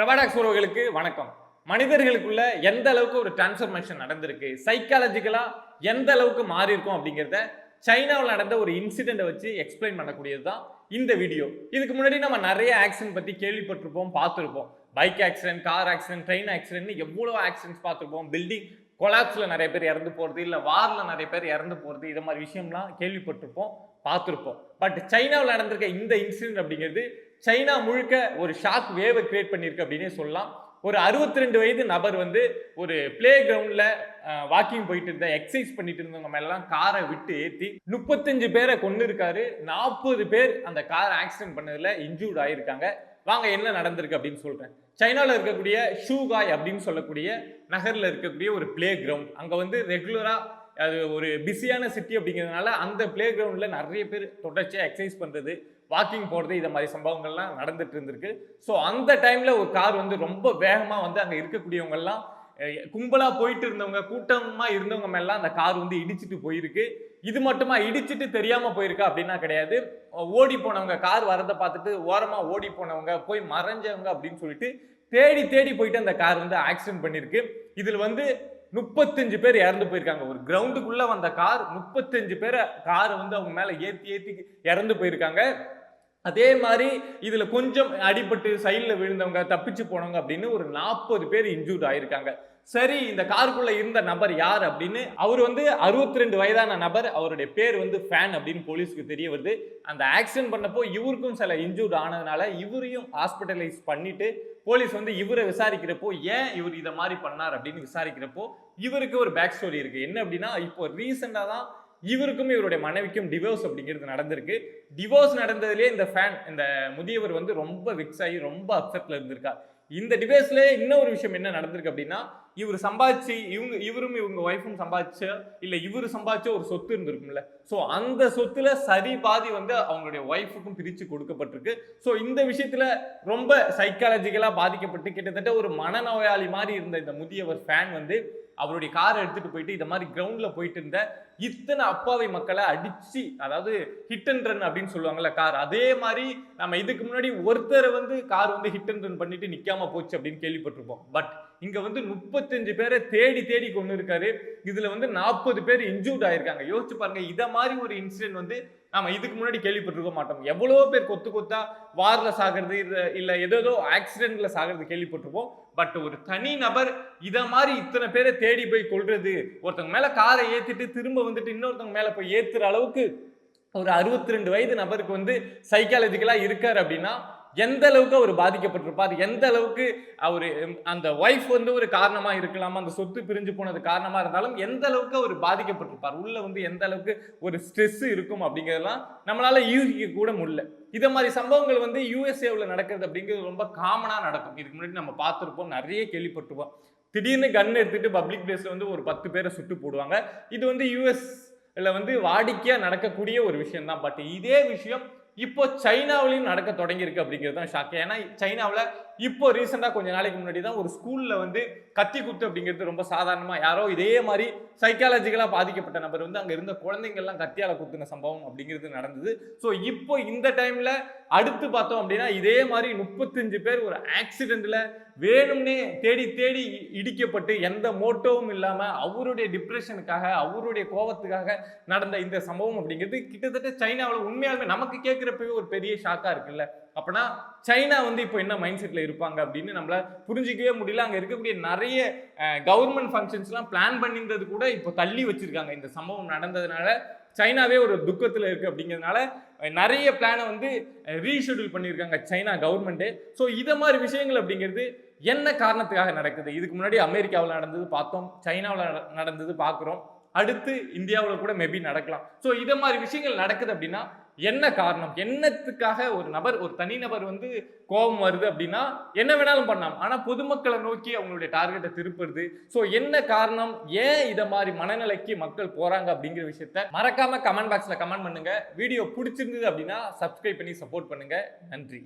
பிரபாடாக்ஸ் உறவுகளுக்கு வணக்கம். மனிதர்களுக்குள்ள எந்த அளவுக்கு ஒரு டிரான்ஸ்ஃபர்மேஷன் நடந்திருக்கு? சைக்காலஜிக்கலா எந்த அளவுக்கு மாறி இருக்கும் அப்படிங்கிறத சைனாவில் நடந்த ஒரு இன்சிடென்ட்டை வச்சு எக்ஸ்பிளைன் பண்ணக்கூடியது தான் இந்த வீடியோ இதுக்கு முன்னாடி நம்ம நிறைய ஆக்சிடென்ட் பற்றி கேள்விப்பட்டிருப்போம் பார்த்துருப்போம். Bike accident car accident train accident எவ்வளோ ஆக்சிடென்ட்ஸ் பார்த்துருப்போம். பில்டிங் கொலாப்ஸில் நிறைய பேர் இறந்து போகிறது இல்லை வாரில் நிறைய பேர் இறந்து போகிறது இது மாதிரி விஷயம்லாம் கேள்விப்பட்டிருப்போம். பார்த்துருப்போம். பட் சைனாவில் நடந்திருக்க இந்த இன்சிடென்ட் அப்படிங்கிறது சைனா முழுக்க ஒரு ஷாக் வேவை கிரியேட் பண்ணியிருக்கு அப்படின்னே சொல்லலாம். ஒரு 62 ரெண்டு வயது நபர் வந்து ஒரு பிளே கிரவுண்டில் வாக்கிங் போயிட்டு இருந்த எக்ஸசைஸ் பண்ணிட்டு இருந்தவங்க மேலாம் காரை விட்டு ஏற்றி முப்பத்தஞ்சு பேரை கொண்டு இருக்காரு. நாற்பது பேர் அந்த காரை ஆக்சிடென்ட் பண்ணதில் இன்ஜூர்ட் ஆகியிருக்காங்க வாங்க என்ன நடந்திருக்கு அப்படின்னு சொல்கிறேன் சைனாவில் இருக்கக்கூடிய ஷூகாய் அப்படின்னு சொல்லக்கூடிய நகரில் இருக்கக்கூடிய ஒரு பிளே கிரவுண்ட் அங்கே வந்து ரெகுலராக அது ஒரு பிஸியான சிட்டி அப்படிங்கிறதுனால அந்த பிளே கிரவுண்டில் நிறைய பேர் தொடர்ச்சியாக எக்ஸசைஸ் பண்ணுறது வாக்கிங் போகிறது இதை மாதிரி சம்பவங்கள்லாம் நடந்துட்டு இருந்திருக்கு. ஸோ அந்த டைமில் ஒரு கார் வந்து ரொம்ப வேகமாக வந்து அங்கே இருக்கக்கூடியவங்கெல்லாம் கும்பலாக போயிட்டு இருந்தவங்க கூட்டமாக இருந்தவங்க மேலாம் அந்த கார் வந்து இடிச்சிட்டு போயிருக்கு. இது மட்டுமா இடிச்சிட்டு தெரியாமல் போயிருக்கா அப்படின்னா கிடையாது. ஓடி போனவங்க கார் வரதை பார்த்துட்டு ஓரமாக ஓடி போனவங்க போய் மறைஞ்சவங்க அப்படின்னு சொல்லிட்டு தேடி தேடி போயிட்டு அந்த கார் வந்து ஆக்சிடென்ட் பண்ணியிருக்கு இதில் வந்து முப்பத்தஞ்சு பேர் இறந்து போயிருக்காங்க. ஒரு கிரவுண்டுக்குள்ள வந்த கார் முப்பத்தஞ்சு பேரை காரை வந்து அவங்க மேல ஏத்தி ஏத்தி இறந்து போயிருக்காங்க. அதே மாதிரி இதுல கொஞ்சம் அடிபட்டு சைடில் விழுந்தவங்க தப்பிச்சு போனவங்க அப்படின்னு ஒரு நாற்பது பேர் இன்ஜூர்ட் ஆயிருக்காங்க. சரி இந்த காருக்குள்ள இருந்த நபர் யார் அப்படின்னு அவர் வந்து 62 ரெண்டு வயதான நபர் அவருடைய பேர் வந்து ஃபேன் அப்படின்னு போலீஸ்க்கு தெரிய வருது. அந்த ஆக்சிடென்ட் பண்ணப்போ இவருக்கும் சில இன்ஜூர்ட் ஆனதுனால இவரையும் ஹாஸ்பிட்டலைஸ் பண்ணிட்டு போலீஸ் வந்து இவரை விசாரிக்கிறப்போ ஏன் இவர் இதை மாதிரி பண்ணார்? அப்படின்னு விசாரிக்கிறப்போ இவருக்கு ஒரு பேக் ஸ்டோரி இருக்கு. என்ன அப்படின்னா இப்போ ரீசெண்டாக தான் இவருக்கும் இவருடைய மனைவிக்கும் டிவோர்ஸ் அப்படிங்கிறது நடந்திருக்கு. டிவோர்ஸ் நடந்ததுலேயே இந்த ஃபேன் இந்த முதியவர் வந்து ரொம்ப விக்ஸ் ஆகி ரொம்ப அப்செட்டில் இருந்திருக்கார். இந்த டிவோர்ஸ்ல இன்னொரு விஷயம் என்ன நடந்திருக்கு அப்படின்னா இவர் சம்பாதிச்சு இவங்க இவரும் இவங்க ஒய்ஃபும் சம்பாதிச்ச இல்ல இவர் சம்பாதிச்ச ஒரு சொத்து இருந்திருக்கும்ல. ஸோ அந்த சொத்துல சரி பாதி வந்து அவங்களுடைய ஒய்ஃபுக்கும் பிரிச்சு கொடுக்கப்பட்டிருக்கு. ஸோ இந்த விஷயத்துல ரொம்ப சைக்காலஜிக்கலா பாதிக்கப்பட்டு கிட்டத்தட்ட ஒரு மனநோயாளி மாதிரி இருந்த இந்த முதியவர் ஃபேன் வந்து அவருடைய காரை எடுத்துட்டு போயிட்டு இந்த மாதிரி கிரவுண்ட்ல போயிட்டு இருந்த இத்தனை அப்பாவை மக்களை அடிச்சு அதாவது ஹிட் அண்ட் ரன் அப்படின்னு சொல்லுவாங்கல்ல கார் அதே மாதிரி நம்ம இதுக்கு முன்னாடி ஒருத்தரை வந்து கார் வந்து ஹிட் அண்ட் ரன் பண்ணிட்டு நிக்காம போச்சு அப்படின்னு கேள்விப்பட்டிருப்போம். பட் இங்க வந்து முப்பத்தஞ்சு பேரை தேடி தேடி கொண்டு இருக்காரு. இதுல வந்து நாற்பது பேர் இன்ஜூர்ட் ஆயிருக்காங்க. யோசிச்சு பாருங்க இத மாதிரி ஒரு இன்சிடென்ட் வந்து நாம இதுக்கு முன்னாடி கேள்விப்பட்டிருக்க மாட்டோம். எவ்வளோ பேர் கொத்து கொத்தா வார்ல சாகிறது இல்லை இல்ல ஏதோ ஆக்சிடென்ட்ல சாகிறது கேள்விப்பட்டிருப்போம். பட் ஒரு தனி நபர் இத மாதிரி இத்தனை பேரை தேடி போய் கொள்றது ஒருத்தவங்க மேல காரை ஏத்திட்டு திரும்ப வந்துட்டு இன்னொருத்தவங்க மேல போய் ஏத்துற அளவுக்கு ஒரு 62 ரெண்டு வயது நபருக்கு வந்து சைக்காலஜிக்கலா இருக்காரு அப்படின்னா எந்த அளவுக்கு அவர் பாதிக்கப்பட்டிருப்பார் எந்த அளவுக்கு அவர் அந்த ஒய்ஃப் வந்து ஒரு காரணமாக இருக்கலாம்? அந்த சொத்து பிரிஞ்சு போனது காரணமாக இருந்தாலும் எந்த அளவுக்கு அவர் பாதிக்கப்பட்டிருப்பார்? உள்ளே வந்து எந்த அளவுக்கு ஒரு ஸ்ட்ரெஸ் இருக்கும் அப்படிங்கிறதெல்லாம் நம்மளால் யூகிக்க கூட முடியல. இதை மாதிரி சம்பவங்கள் வந்து யூஎஸ்ஏவில் நடக்கிறது அப்படிங்கிறது ரொம்ப காமனாக நடக்கும். இதுக்கு முன்னாடி நம்ம பார்த்துருப்போம். நிறைய கேள்விப்பட்டிருப்போம். திடீர்னு கன் எடுத்துகிட்டு பப்ளிக் பிளேஸில் வந்து ஒரு பத்து பேரை சுட்டு போடுவாங்க. இது வந்து யூஎஸ் இல்லை வந்து வாடிக்கையாக நடக்கக்கூடிய ஒரு விஷயம் தான் பட் இதே விஷயம் இப்போ சைனாவிலையும் நடக்க தொடங்கியிருக்கு அப்படிங்கிறது தான் ஷாக்கு. ஏன்னா சைனாவில் இப்போ ரீசெண்டாக கொஞ்ச நாளைக்கு முன்னாடி தான் ஒரு ஸ்கூலில் வந்து கத்தி குத்து அப்படிங்கிறது ரொம்ப சாதாரணமாக யாரோ இதே மாதிரி சைக்காலஜிக்கலாக பாதிக்கப்பட்ட நபர் வந்து அங்கே இருந்த குழந்தைங்கள்லாம் கத்தியால் குத்துன சம்பவம் அப்படிங்கிறது நடந்தது. ஸோ இப்போ இந்த டைமில் அடுத்து பார்த்தோம் அப்படின்னா இதே மாதிரி முப்பத்தஞ்சு பேர் ஒரு ஆக்சிடெண்ட்டில் வேணும்னே தேடி தேடி இடிக்கப்பட்டு எந்த மோட்டோவும் இல்லாமல் அவருடைய டிப்ரெஷனுக்காக அவருடைய கோபத்துக்காக நடந்த இந்த சம்பவம் அப்படிங்கிறது கிட்டத்தட்ட சைனாவில் உண்மையாலுமே நமக்கு கேட்குறப்பவே ஒரு பெரிய ஷாக்காக இருக்குல்ல. அப்பனா சைனா வந்து இப்போ என்ன மைண்ட் செட்டில் இருப்பாங்க அப்படின்னு நம்மள புரிஞ்சிக்கவே முடியல. அங்கே இருக்கக்கூடிய நிறைய கவர்மெண்ட் ஃபங்க்ஷன்ஸ்லாம் பிளான் பண்ணியிருந்தது கூட இப்போ தள்ளி வச்சுருக்காங்க. இந்த சம்பவம் நடந்ததுனால சைனாவே ஒரு துக்கத்தில் இருக்குது அப்படிங்கிறதுனால நிறைய பிளானை வந்து ரீஷெடியூல் பண்ணியிருக்காங்க சைனா கவர்மெண்ட்டு ஸோ இதை மாதிரி விஷயங்கள் அப்படிங்கிறது என்ன காரணத்துக்காக நடக்குது? இதுக்கு முன்னாடி அமெரிக்காவில் நடந்தது பார்த்தோம். சைனாவில் நடந்தது பார்க்குறோம். அடுத்து இந்தியாவில் கூட மேபி நடக்கலாம். ஸோ இதை மாதிரி விஷயங்கள் நடக்குது அப்படின்னா என்ன காரணம்? என்னத்துக்காக ஒரு நபர் ஒரு தனிநபர் வந்து கோபம் வருது அப்படின்னா என்ன வேணாலும் பண்ணலாம். ஆனால் பொதுமக்களை நோக்கி அவங்களுடைய டார்கெட்டை திருப்புறது. ஸோ என்ன காரணம்? ஏன் இதை மாதிரி மனநிலைக்கு மக்கள் போகிறாங்க அப்படிங்கிற விஷயத்த மறக்காம கமெண்ட் பாக்ஸில் கமெண்ட் பண்ணுங்க. வீடியோ பிடிச்சிருந்தது அப்படின்னா சப்ஸ்கிரைப் பண்ணி சப்போர்ட் பண்ணுங்க. நன்றி.